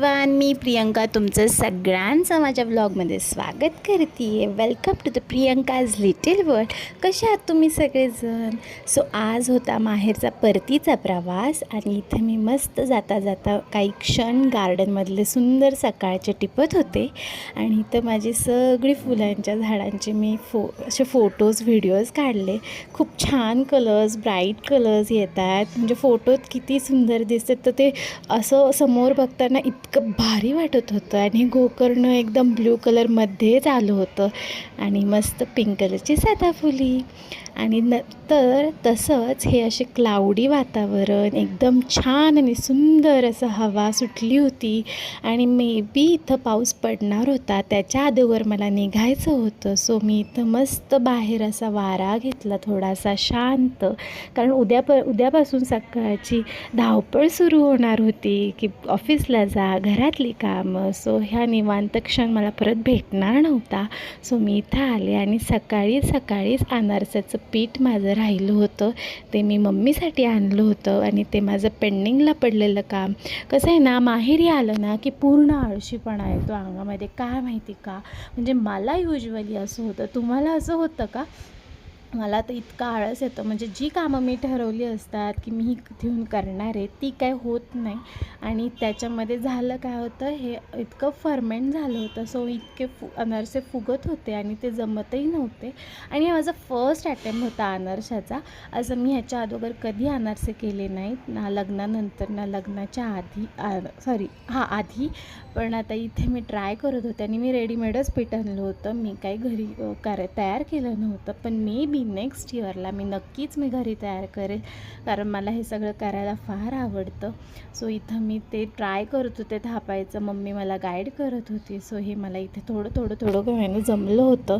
Everyone मी प्रियंका तुमचं सगळ्यांचं माझ्या ब्लॉगमध्ये स्वागत करते. आहे welcome to the Priyanka's little world कसे आहात तुम्ही सगळेजण? सो आज होता माहेरचा परतीचा प्रवास आणि इथे मी मस्त जाता जाता काही क्षण गार्डनमधले सुंदर सकाळचे टिपत होते. आणि इथं माझी सगळी फुलांच्या झाडांचे मी फो असे फोटोज व्हिडिओज काढले. खूप छान कलर्स ब्राईट कलर्स येतात. म्हणजे फोटोत किती सुंदर दिसतात. तर ते असं समोर बघताना इतकं भारी वाटत होतं आणि गोकर्ण एकदम ब्ल्यू कलरमध्येच आलं होतं आणि मस्त पिंक कलरची सदाफुली आणि नंतर तसंच हे असे क्लाउडी वातावरण एकदम छान आणि सुंदर असं हवा सुटली होती आणि मे बी इथं पाऊस पडणार होता त्याच्या आधीवर मला निघायचं होतं. सो मी इथं मस्त बाहेर असा वारा घेतला थोडासा शांत. कारण उद्या प उद्यापासून सकाळची धावपळ सुरू होणार होती की ऑफिसला जा घरातली कामं. सो ह्या निवांत क्षण मला परत भेटणार नव्हता. सो मी इथं आले आणि सकाळी सकाळीच अनारसाचं पीठ माझं राहिलं होतं. ते मी मम्मीसाठी आणलं होतं आणि ते माझं पेंडिंगला पडलेलं काम. कसं आहे ना माहेरी आलं ना की पूर्ण आळशीपणा येतो अंगामध्ये काय माहिती का? म्हणजे मला युजली असं होतं. तुम्हाला असं होतं का? मला तर इतका आळस येतं. म्हणजे जी कामं मी ठरवली असतात की मी ही घेऊन करणार आहे ती काय होत नाही. आणि त्याच्यामध्ये झालं काय होतं हे इतकं फर्मेंट झालं होतं. सो इतके फु अनारसे फुगत होते आणि ते जमतही नव्हते. आणि हा माझा फर्स्ट अटेम्प्ट होता अनारशाचा. असं मी ह्याच्या अगोदर कधी अनारसे केले नाहीत. ना लग्नानंतर ना लग्नाच्या आधी सॉरी हां आधी. पण आता इथे मी ट्राय करत होते आणि मी रेडीमेडच पेटणलं होतं. मी काही घरी कर तयार केलं नव्हतं. पण मे बी नेक्स्ट इयरला मी नक्कीच मी घरी तयार करेल. कारण मला हे सगळं करायला फार आवडतं. सो इथं मी ते ट्राय करत होते थापायचं. मम्मी मला गाईड करत होती. सो हे मला इथे थोडं थोडं थोडं का जमलं होतं.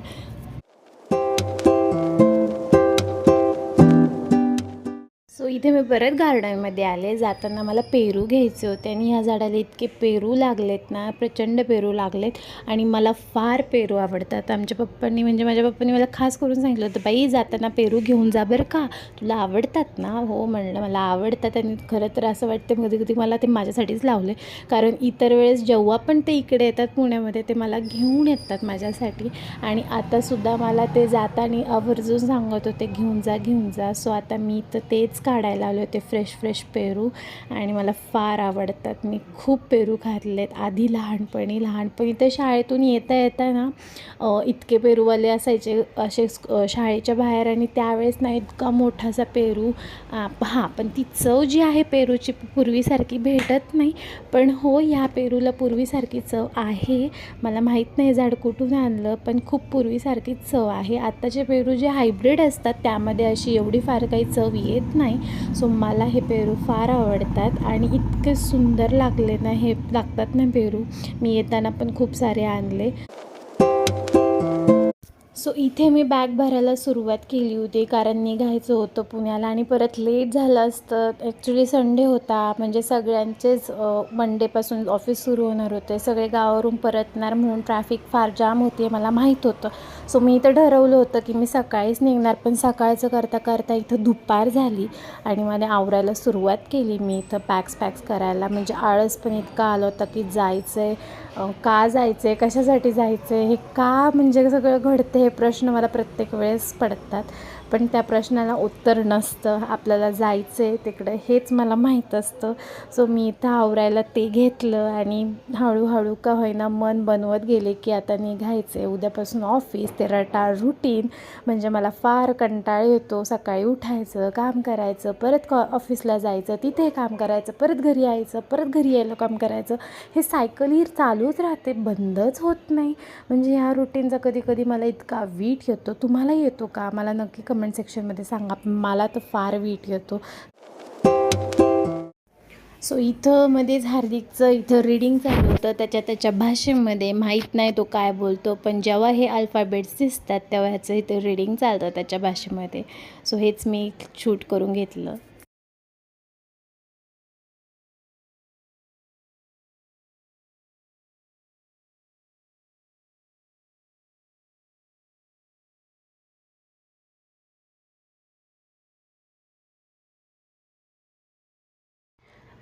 सो इथे मी परत गार्डनमध्ये आले. जाताना मला पेरू घ्यायचे होते आणि ह्या झाडाला इतके पेरू लागलेत ना प्रचंड पेरू लागलेत आणि मला फार पेरू आवडतात. आमच्या पप्पांनी म्हणजे माझ्या पप्पांनी मला खास करून सांगितलं होतं बाई जाताना पेरू घेऊन जा बरं का. तुला आवडतात ना? हो म्हणलं मला आवडतात आणि खरं तर असं वाटतं कधी कधी मला ते माझ्यासाठीच लावले कारण इतर वेळेस जेव्हा पण ते इकडे येतात पुण्यामध्ये ते मला घेऊन येतात माझ्यासाठी. आणि आतासुद्धा मला ते जाताना आवर्जून सांगत होते घेऊन जा घेऊन जा. सो आता मी तर तेच काढायला आले होते फ्रेश फ्रेश पेरू. आणि मला फार आवडतात. मी खूप पेरू खाल्लेत. आधी लहानपणी लहानपणी तर शाळेतून येता येता ना इतके पेरूवाले असायचे असे शाळेच्या बाहेर. आणि त्यावेळेस ना इतका मोठासा पेरू हां पण ती चव जी आहे पेरूची पूर्वीसारखी भेटत नाही. पण हो ह्या पेरूला पूर्वीसारखी चव आहे. मला माहीत नाही झाड कुठून आणलं पण खूप पूर्वीसारखीच चव आहे. आत्ताचे पेरू जे हायब्रिड असतात त्यामध्ये अशी एवढी फार काही चव येत नाही. सो मला हे पेरू फार आवडतात आणि इतके सुंदर लागले ना हे लागतात ना पेरू. मी येताना पण खूप सारे आणले. सो इथे मी बॅग भरायला सुरुवात केली होती कारण निघायचं होतं पुण्याला आणि परत लेट झालं असतं. ॲक्च्युली संडे होता. म्हणजे सगळ्यांचेच मंडेपासून ऑफिस सुरू होणार होते. सगळे गावावरून परतणार म्हणून ट्रॅफिक फार जाम होती मला माहीत होतं. सो मी इथं ठरवलं होतं की मी सकाळीच निघणार पण सकाळचं करता करता इथं दुपार झाली आणि मला आवरायला सुरुवात केली मी इथं पॅक्स पॅक्स करायला. म्हणजे आळस पण इतका आलं होतं की जायचं आहे का जायचं आहे कशासाठी जायचं आहे हे का म्हणजे सगळं घडतं हे प्रश्न मला प्रत्येक वेळेस पडतात. पण त्या प्रश्नाला उत्तर नसतं आपल्याला जायचं आहे तिकडं हेच मला माहीत असतं. सो मी इथं आवरायला ते घेतलं आणि हळूहळू का होईना मन बनवत गेले की आता निघायचं आहे उद्यापासून ऑफिस ते रटाळ रुटीन म्हणजे मला फार कंटाळ येतो. सकाळी उठायचं काम करायचं परत कॉ ऑफिसला जायचं तिथे काम करायचं परत घरी यायचं परत घरी यायला काम करायचं. हे सायकल ही चालूच राहते बंदच होत नाही. म्हणजे ह्या रुटीनचा कधी कधी मला इतका वीट येतो. तुम्हाला येतो का? मला नक्की कमेंट सेक्शनमध्ये सांगा. मला तर फार वीट येतो. सो इथं मध्येच हार्दिकचं इथं रीडिंग चालू होतं. त्याच्या त्याच्या भाषेमध्ये माहीत नाही तो काय बोलतो. पण जेव्हा हे अल्फाबेट्स दिसतात तेव्हा ह्याचं इथं रीडिंग चालतं त्याच्या भाषेमध्ये. सो हेच मी शूट करून घेतलं.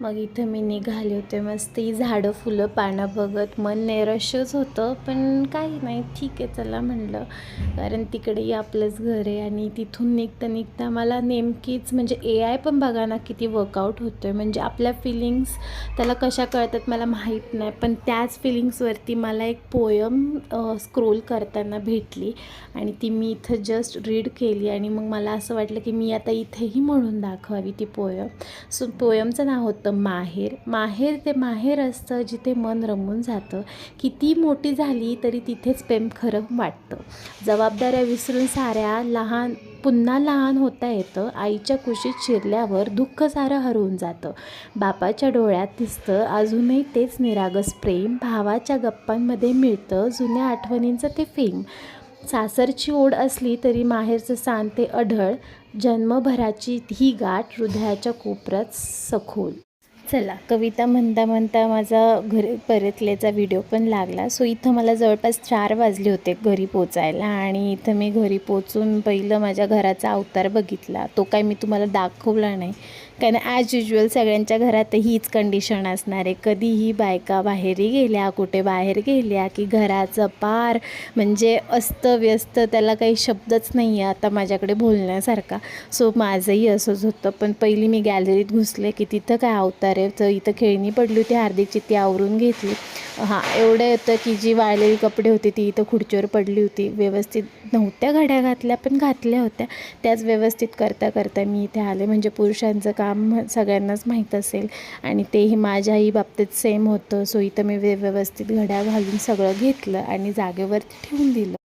मग इथं मी निघाले होते. मस्त ही झाडं फुलं पानं बघत. मन नैराश्यच होतं पण काही नाही. ठीक आहे चला म्हणलं. कारण तिकडेही आपलंच घर आहे आणि तिथून निघता निघता मला नेमकीच म्हणजे ए आय पण बघा ना किती वर्कआउट होतो आहे म्हणजे आपल्या फिलिंग्स त्याला कशा कळतात मला माहीत नाही. पण त्याच फिलिंग्सवरती मला एक पोयम स्क्रोल करताना भेटली आणि ती मी इथं जस्ट रीड केली आणि मग मला असं वाटलं की मी आता इथेही म्हणून दाखवावी ती पोयम. सो पोयमचं नाव होतं माहेर. माहेर ते माहेर असतं जिथे मन रमून जातं. किती मोठी झाली तरी तिथेच प्रेम खरं वाटतं. जबाबदाऱ्या विसरून साऱ्या लहान पुन्हा लहान होता येतं. आईच्या कुशीत शिरल्यावर दुःख सारं हरवून जातं. बापाच्या डोळ्यात दिसतं अजूनही तेच निरागस प्रेम भावाच्या गप्पांमध्ये मिळतं. जुन्या आठवणींचं ते फेम. सासरची ओढ असली तरी माहेरचं सान ते अढळ. जन्मभराची ही गाठ हृदयाच्या कोपऱ्यात सखोल. चला कविता म्हणता म्हणता माझा घरी परतल्याचा व्हिडिओ पण लागला. सो इथं मला जवळपास चार वाजले होते घरी पोचायला आणि इथं मी घरी पोचून पहिलं माझ्या घराचा अवतार बघितला. तो काय मी तुम्हाला दाखवला नाही. कारण ॲज युजल सगळ्यांच्या घरात हीच कंडिशन असणार आहे. कधीही बायका बाहेरही गेल्या कुठे बाहेर गेल्या की घराचं पार म्हणजे अस्तव्यस्त त्याला काही शब्दच नाही आहे आता माझ्याकडे बोलण्यासारखा. सो माझंही असंच होतं. पण पहिली मी गॅलरीत घुसले की तिथं काय अवतार आहे? तर इथं खेळणी पडली होती हार्दिकची ती आवरून घेतली. हां एवढं येतं की जी वाळलेली कपडे होती ती इथं खुर्चीवर पडली होती. व्यवस्थित नव्हत्या घड्या घातल्या पण घातल्या होत्या. त्याच व्यवस्थित करता करता मी इथे आले. म्हणजे पुरुषांचं काम सगळ्यांनाच माहीत असेल. आणि तेही माझ्याही बाबतीत सेम होतं. सो इथं मी व्य व्यवस्थित घड्या घालून सगळं घेतलं आणि जागेवरती ठेवून दिलं.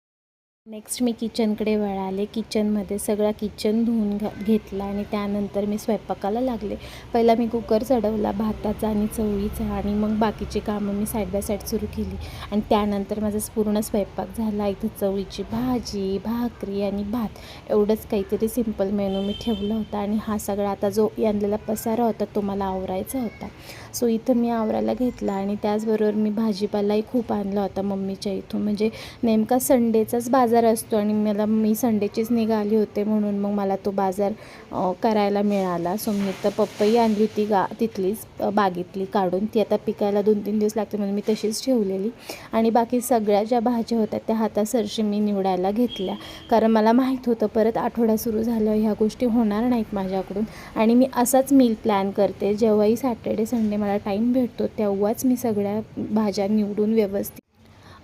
नेक्स्ट मी किचनकडे वळाले. किचनमध्ये सगळा किचन धुवून घ घेतला आणि त्यानंतर मी स्वयंपाकाला लागले. पहिला मी कुकर चढवला भाताचा आणि चवळीचा आणि मग बाकीची कामं मी साईड बाय साईड सुरू केली. आणि त्यानंतर माझा पूर्ण स्वयंपाक झाला. इथं चवळीची भाजी भाकरी आणि भात. एवढंच काहीतरी सिंपल मेनू मी ठेवला होता आणि हा सगळा आता जो आणलेला पसारा होता तो मला आवरायचा होता. सो इथं मी आवरायला घेतला आणि त्याचबरोबर मी भाजीपालाही खूप आणला होता मम्मीच्या इथून. म्हणजे नेमका संडेचाच बाजार असतो आणि मला मी संडेचीच निघाली होते म्हणून मग मला तो बाजार करायला मिळाला. सो मी तर पप्पई आणली होती गा तिथलीच बागेतली काढून. ती आता पिकायला दोन तीन दिवस लागते म्हणून मी तशीच ठेवलेली. आणि बाकी सगळ्या ज्या भाज्या होत्या त्या हातासरशी मी निवडायला घेतल्या. कारण मला माहीत होतं परत आठवडा सुरू झालं ह्या गोष्टी होणार नाहीत माझ्याकडून. आणि मी असाच मील प्लॅन करते. जेव्हाही सॅटर्डे संडे मला टाईम भेटतो तेव्हाच मी सगळ्या भाज्या निवडून व्यवस्थित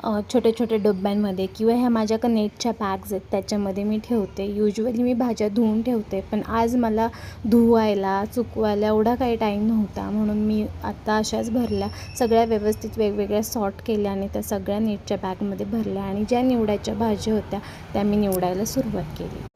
छोटे छोट्या छोट्या डब्यांमध्ये किंवा ह्या माझ्या का नेटच्या बॅग्स आहेत त्याच्यामध्ये मी ठेवते. युजली मी भाज्या धुवून ठेवते पण आज मला धुवायला चुकवायला एवढा काही टाईम नव्हता. म्हणून मी आत्ता अशाच भरल्या सगळ्या व्यवस्थित वेगवेगळ्या सॉर्ट केल्या आणि त्या सगळ्या नेटच्या बॅगमध्ये भरल्या आणि ज्या निवडायच्या भाज्या होत्या त्या मी निवडायला सुरुवात केली.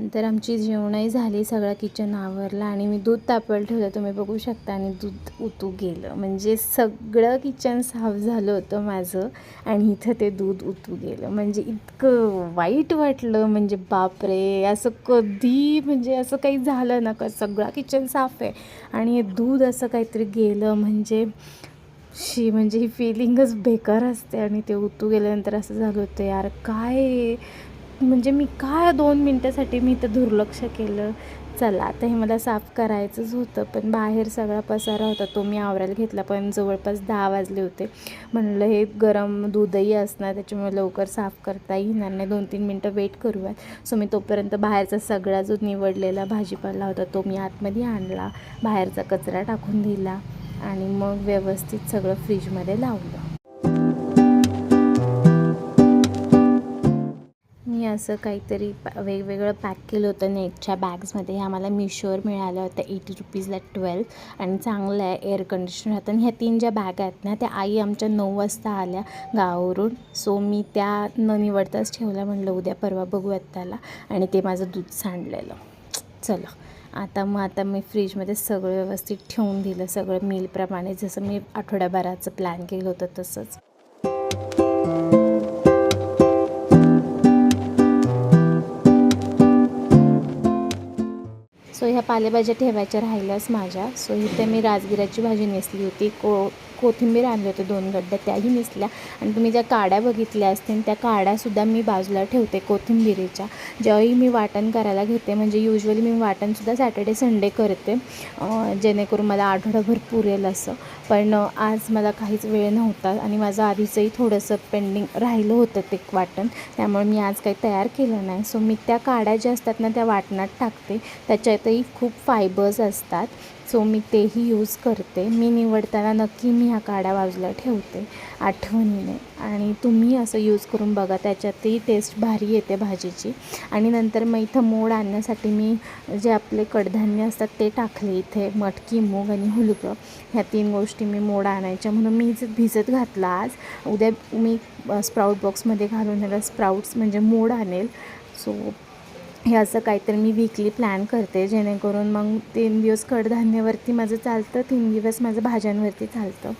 नंतर आमची जेवणही झाली सगळं किचन आवरलं आणि मी दूध तापवायला ठेवलं. तुम्ही बघू शकता आणि दूध उतू गेलं. म्हणजे सगळं किचन साफ झालं होतं माझं आणि इथं ते दूध उतू गेलं. म्हणजे इतकं वाईट वाटलं. म्हणजे बापरे असं कधी म्हणजे असं काही झालं ना का सगळा किचन साफ आहे. आणि हे दूध असं काहीतरी गेलं. म्हणजे शी म्हणजे ही फिलिंगच बेकार असते आणि ते उतू गेल्यानंतर असं झालं होतं यार काय म्हणजे मी काय दोन मिनटासाठी मी इथं दुर्लक्ष केलं? चला आता हे मला साफ करायचंच होतं पण बाहेर सगळा पसारा होता तो मी आवरायला घेतला पण जवळपास दहा वाजले होते. म्हणलं हे गरम दूधही असणार त्याच्यामुळे लवकर साफ करता येणार नाही दोन तीन मिनटं वेट करूयात. सो मी तोपर्यंत बाहेरचा सगळा जो निवडलेला भाजीपाला होता तो मी आतमध्ये आणला बाहेरचा कचरा टाकून दिला आणि मग व्यवस्थित सगळं फ्रीजमध्ये लावलं. मी असं काहीतरी पॅ वेगवेगळं पॅक केलं होतं नेटच्या बॅग्समध्ये. ह्या मला मिशोवर मिळाल्या होत्या एटी रुपीजला ट्वेल्व आणि चांगलं आहे एअर कंडिशनर होतं आणि ह्या तीन ज्या बॅग आहेत ना त्या आई आमच्या नऊ वाजता आल्या गावावरून. सो मी त्या न निवडताच ठेवल्या. म्हणलं उद्या परवा बघूयात त्याला आणि ते माझं दूध सांडलेलं. चला. आता मग आता मी फ्रीजमध्ये सगळं व्यवस्थित ठेवून दिलं. सगळं मीलप्रमाणे जसं मी आठवड्याभराचं प्लॅन केलं होतं तसंच. सो ह्या पालेभाज्या ठेवायच्या राहिल्याच माझ्या. सो इथे मी राजगिराची भाजी नेसली होती. को कोथिंबीर आणले होते दोन गड्ड्या त्याही निसल्या आणि तुम्ही ज्या काड्या बघितल्या असतील त्या काड्यासुद्धा मी बाजूला ठेवते कोथिंबिरीच्या. जेव्हाही मी वाटण करायला घेते म्हणजे युजली मी वाटणसुद्धा सॅटर्डे संडे करते जेणेकरून मला आठवडाभर पुरेल असं. पण आज मला काहीच वेळ नव्हता आणि माझं आधीचंही थोडंसं पेंडिंग राहिलं होतं ते वाटण. त्यामुळे मी आज काही तयार केलं नाही. सो मी त्या काड्या ज्या असतात ना त्या वाटणात टाकते. त्याच्यातही खूप फायबर्स असतात. सो मी तेही यूज करते मी निवडताना नक्की मी ह्या काड्या बाजूला ठेवते आठवणीने. आणि तुम्ही असं यूज करून बघा त्याच्यातही टेस्ट भारी येते भाजीची. आणि नंतर मग इथं मोड आणण्यासाठी मी जे आपले कडधान्य असतात ते टाकले इथे मटकी मूग आणि हुलगं. ह्या तीन गोष्टी मी मोड आणायच्या म्हणून मी इथे भिजत घातला आज. उद्या मी स्प्राऊट बॉक्समध्ये घालून ह्याला स्प्राऊट्स म्हणजे मोड आणेल. सो हे असं काहीतरी मी वीकली प्लॅन करते जेणेकरून मग तीन दिवस कडधान्यावरती माझं चालतं तीन दिवस माझं भाज्यांवरती चालतं.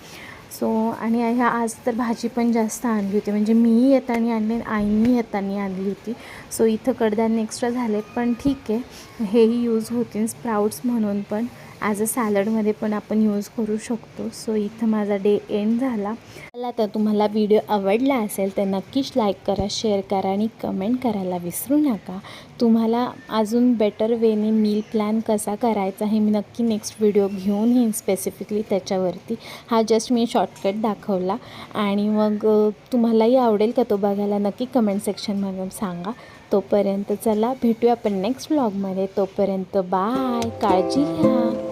सो आणि ह्या आज तर भाजी पण जास्त आणली होती. म्हणजे मीही येताना आणली आणि आईनी येताना आणली होती. सो इथं कडधान्य एक्स्ट्रा झाले पण ठीक आहे. हेही यूज होतील स्प्राउट्स म्हणून पण. ॲज अ सॅलडमध्ये पण आपण यूज करू शकतो. सो इथं माझा डे एंड झाला. मला तर तुम्हाला व्हिडिओ आवडला असेल तर नक्कीच लाईक करा शेअर करा आणि कमेंट करायला विसरू नका. तुम्हाला अजून बेटर वेने मील प्लॅन कसा करायचा हे मी नक्की नेक्स्ट व्हिडिओ घेऊन येईन स्पेसिफिकली त्याच्यावरती. हा जस्ट मी शॉर्टकट दाखवला. आणि मग तुम्हालाही आवडेल का तो बघायला नक्की कमेंट सेक्शनमधून सांगा. तोपर्यंत चला भेटूया आपण नेक्स्ट व्लॉगमध्ये तोपर्यंत बाय काळजी घ्या.